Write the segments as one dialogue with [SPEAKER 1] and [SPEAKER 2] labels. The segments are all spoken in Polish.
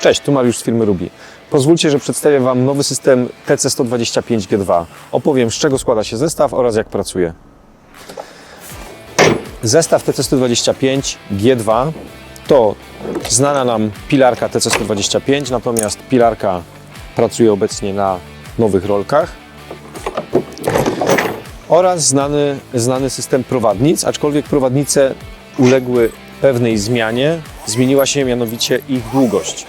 [SPEAKER 1] Cześć, tu Mariusz z firmy Ruby. Pozwólcie, że przedstawię Wam nowy system TC125G2. Opowiem, z czego składa się zestaw oraz jak pracuje. Zestaw TC125G2 to znana nam pilarka TC125, natomiast pilarka pracuje obecnie na nowych rolkach oraz znany, znany system prowadnic, aczkolwiek prowadnice uległy pewnej zmianie. Zmieniła się mianowicie ich długość.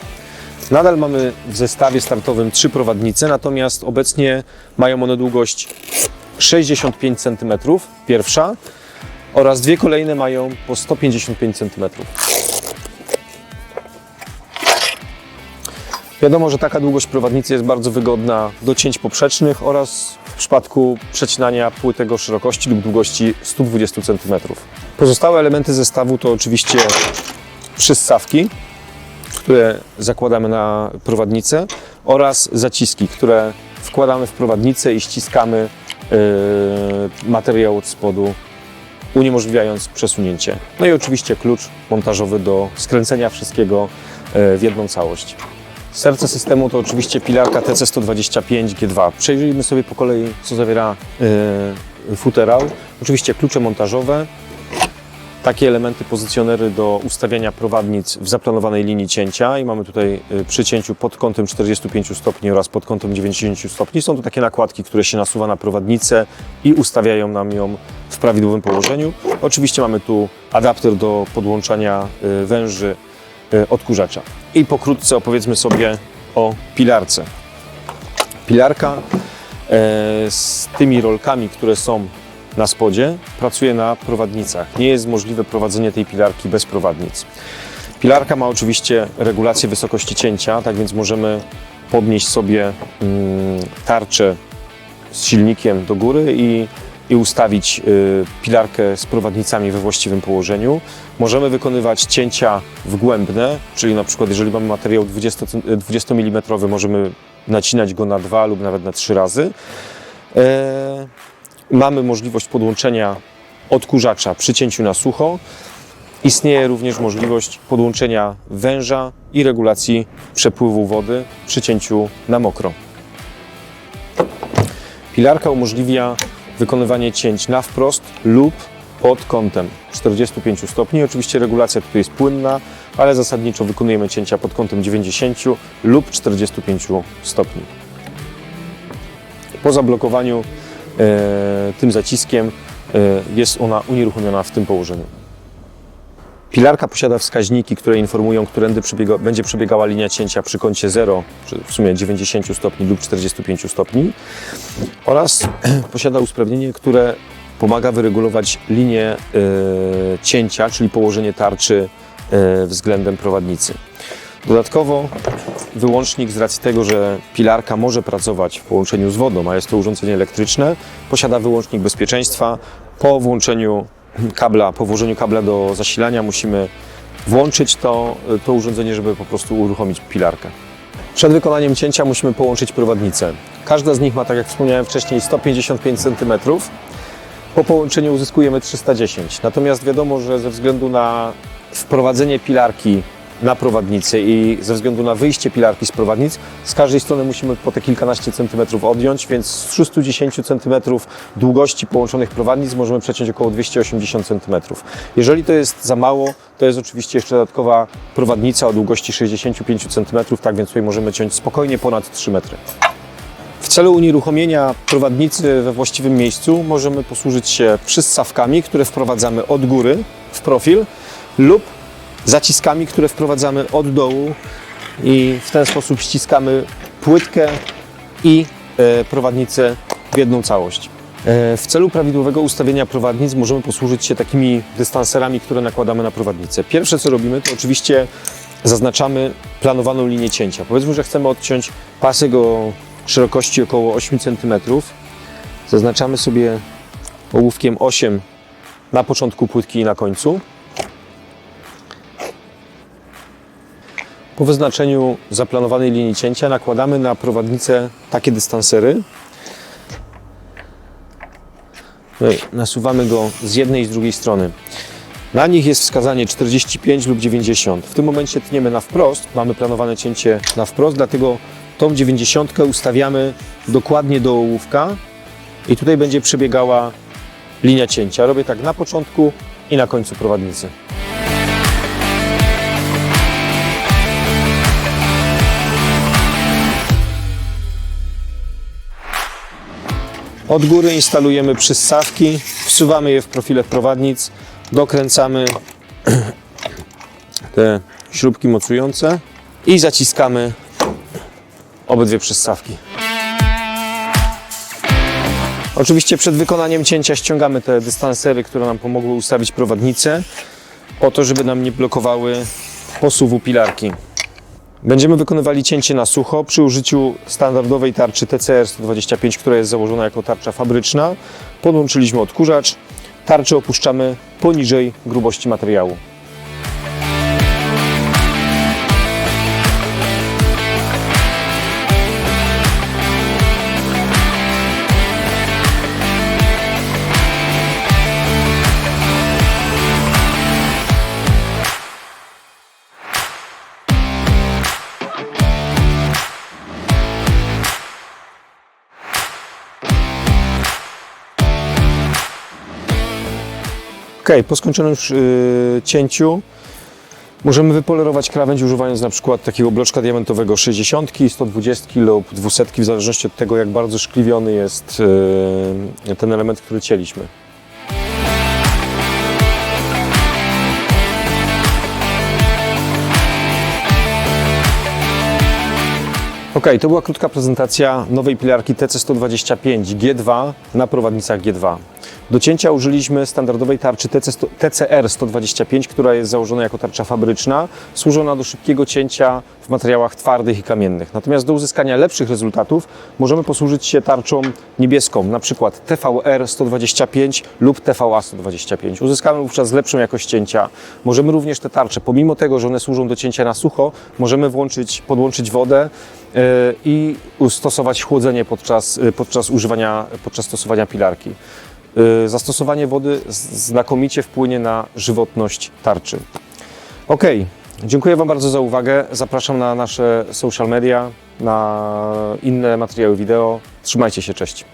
[SPEAKER 1] Nadal mamy w zestawie startowym trzy prowadnice, natomiast obecnie mają one długość 65 cm, pierwsza, oraz dwie kolejne mają po 155 cm. Wiadomo, że taka długość prowadnicy jest bardzo wygodna do cięć poprzecznych oraz w przypadku przecinania płytek o szerokości lub długości 120 cm. Pozostałe elementy zestawu to oczywiście przyssawki, które zakładamy na prowadnicę oraz zaciski, które wkładamy w prowadnicę i ściskamy yy, materiał od spodu, uniemożliwiając przesunięcie. No i oczywiście klucz montażowy do skręcenia wszystkiego yy, w jedną całość. Serce systemu to oczywiście pilarka TC125G2. Przejrzyjmy sobie po kolei, co zawiera yy, futerał. Oczywiście klucze montażowe, takie elementy pozycjonery do ustawiania prowadnic w zaplanowanej linii cięcia i mamy tutaj y, przy cięciu pod kątem 45 stopni oraz pod kątem 90 stopni. Są to takie nakładki, które się nasuwa na prowadnicę i ustawiają nam ją w prawidłowym położeniu. Oczywiście mamy tu adapter do podłączania y, węży y, odkurzacza. I pokrótce opowiedzmy sobie o pilarce. Pilarka e, z tymi rolkami, które są na spodzie, pracuje na prowadnicach. Nie jest możliwe prowadzenie tej pilarki bez prowadnic. Pilarka ma oczywiście regulację wysokości cięcia, tak więc możemy podnieść sobie mm, tarczę z silnikiem do góry i, i ustawić y, pilarkę z prowadnicami we właściwym położeniu. Możemy wykonywać cięcia wgłębne, czyli na przykład jeżeli mamy materiał 20, cen- 20 mm, możemy nacinać go na dwa lub nawet na trzy razy. Mamy możliwość podłączenia odkurzacza przy cięciu na sucho. Istnieje również możliwość podłączenia węża i regulacji przepływu wody przy cięciu na mokro. Pilarka umożliwia wykonywanie cięć na wprost lub pod kątem 45 stopni. Oczywiście regulacja tutaj jest płynna, ale zasadniczo wykonujemy cięcia pod kątem 90 lub 45 stopni. Po zablokowaniu tym zaciskiem e, jest ona unieruchomiona w tym położeniu. Pilarka posiada wskaźniki, które informują, którędy przebiega, będzie przebiegała linia cięcia przy kącie 0, czy w sumie 90 stopni lub 45 stopni oraz posiada usprawnienie, które pomaga wyregulować linię e, cięcia, czyli położenie tarczy e, względem prowadnicy. Dodatkowo wyłącznik z racji tego, że pilarka może pracować w połączeniu z wodą, a jest to urządzenie elektryczne, posiada wyłącznik bezpieczeństwa. Po włączeniu kabla, po włożeniu kabla do zasilania musimy włączyć to, to urządzenie, żeby po prostu uruchomić pilarkę. Przed wykonaniem cięcia musimy połączyć prowadnicę. Każda z nich ma, tak jak wspomniałem wcześniej, 155 cm. Po połączeniu uzyskujemy 310. Natomiast wiadomo, że ze względu na wprowadzenie pilarki na prowadnicy i ze względu na wyjście pilarki z prowadnic, z każdej strony musimy po te kilkanaście centymetrów odjąć, więc z 310 centymetrów długości połączonych prowadnic możemy przeciąć około 280 centymetrów. Jeżeli to jest za mało, to jest oczywiście jeszcze dodatkowa prowadnica o długości 65 centymetrów, tak więc tutaj możemy ciąć spokojnie ponad 3 metry. W celu unieruchomienia prowadnicy we właściwym miejscu możemy posłużyć się przyssawkami, które wprowadzamy od góry w profil lub zaciskami, które wprowadzamy od dołu i w ten sposób ściskamy płytkę i e, prowadnicę w jedną całość. E, W celu prawidłowego ustawienia prowadnic możemy posłużyć się takimi dystanserami, które nakładamy na prowadnicę. Pierwsze co robimy, to oczywiście zaznaczamy planowaną linię cięcia. Powiedzmy, że chcemy odciąć pasek o szerokości około 8 cm. Zaznaczamy sobie ołówkiem 8 na początku płytki i na końcu. Po wyznaczeniu zaplanowanej linii cięcia nakładamy na prowadnicę takie dystansery. No Nasuwamy go z jednej i z drugiej strony. Na nich jest wskazanie 45 lub 90. W tym momencie tniemy na wprost, mamy planowane cięcie na wprost, dlatego tą 90 ustawiamy dokładnie do ołówka i tutaj będzie przebiegała linia cięcia. Robię tak na początku i na końcu prowadnicy. Od góry instalujemy przyssawki, wsuwamy je w profile prowadnic, dokręcamy te śrubki mocujące i zaciskamy obydwie przyssawki. Oczywiście przed wykonaniem cięcia ściągamy te dystansery, które nam pomogły ustawić prowadnicę, po to, żeby nam nie blokowały posuwu pilarki. Będziemy wykonywali cięcie na sucho przy użyciu standardowej tarczy TCR 125, która jest założona jako tarcza fabryczna. Podłączyliśmy odkurzacz. Tarczę opuszczamy poniżej grubości materiału. Po skończonym już yy, cięciu możemy wypolerować krawędź używając na przykład takiego bloczka diamentowego 60, 120 lub 200 w zależności od tego jak bardzo szkliwiony jest yy, ten element, który cięliśmy. Ok, to była krótka prezentacja nowej pilarki TC125 G2 na prowadnicach G2. Do cięcia użyliśmy standardowej tarczy TC, TCR 125, która jest założona jako tarcza fabryczna, służona do szybkiego cięcia w materiałach twardych i kamiennych. Natomiast do uzyskania lepszych rezultatów możemy posłużyć się tarczą niebieską, na przykład TVR 125 lub TVA 125. Uzyskamy wówczas lepszą jakość cięcia. Możemy również te tarcze, pomimo tego, że one służą do cięcia na sucho, możemy włączyć, podłączyć wodę e, i stosować chłodzenie podczas, e, podczas używania, podczas stosowania pilarki. Y, zastosowanie wody znakomicie wpłynie na żywotność tarczy. Ok, dziękuję Wam bardzo za uwagę. Zapraszam na nasze social media, na inne materiały wideo. Trzymajcie się, cześć.